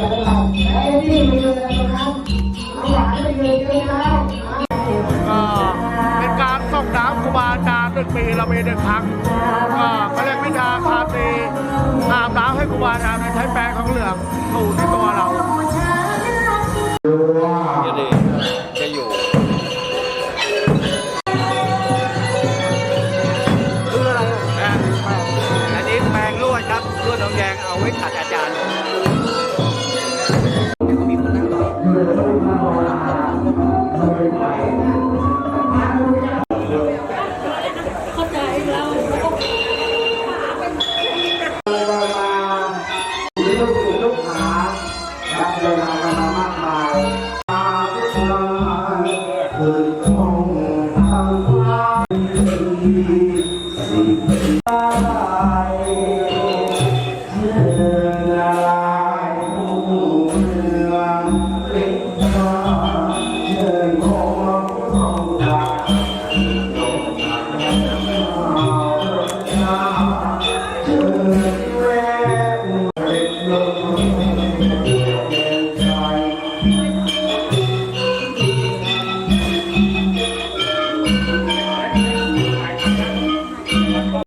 ก็ ปีเรามีหนึ่งครั้งก็เรียกวิชาคาตีอาบน้ำให้ครูบาอาจารย์ใช้แปรงของเหลืองถูที่ตัวเราเดี๋ยวดิจะอยู่คืออะไรอันนี้แปลงลวดครับลวดน้องแยงเอาไว้ขัด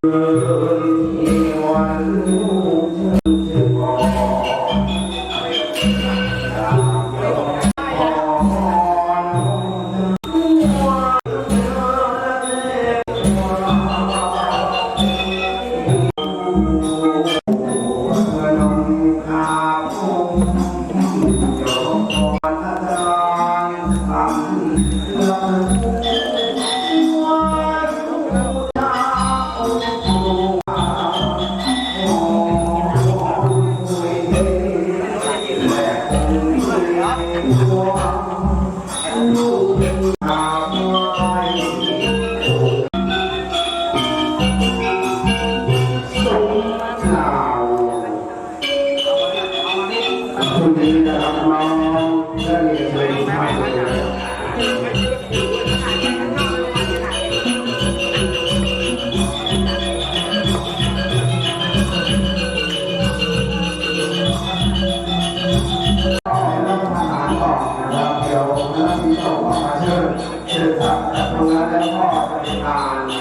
อาจารย์คุณดีนะครับน้องได้เรียนเลยผ่านนะครับเดี๋ยวนักที่ส่งมาเชิญเชิญจากตรงนั้นแล้วก็ปฏิทาน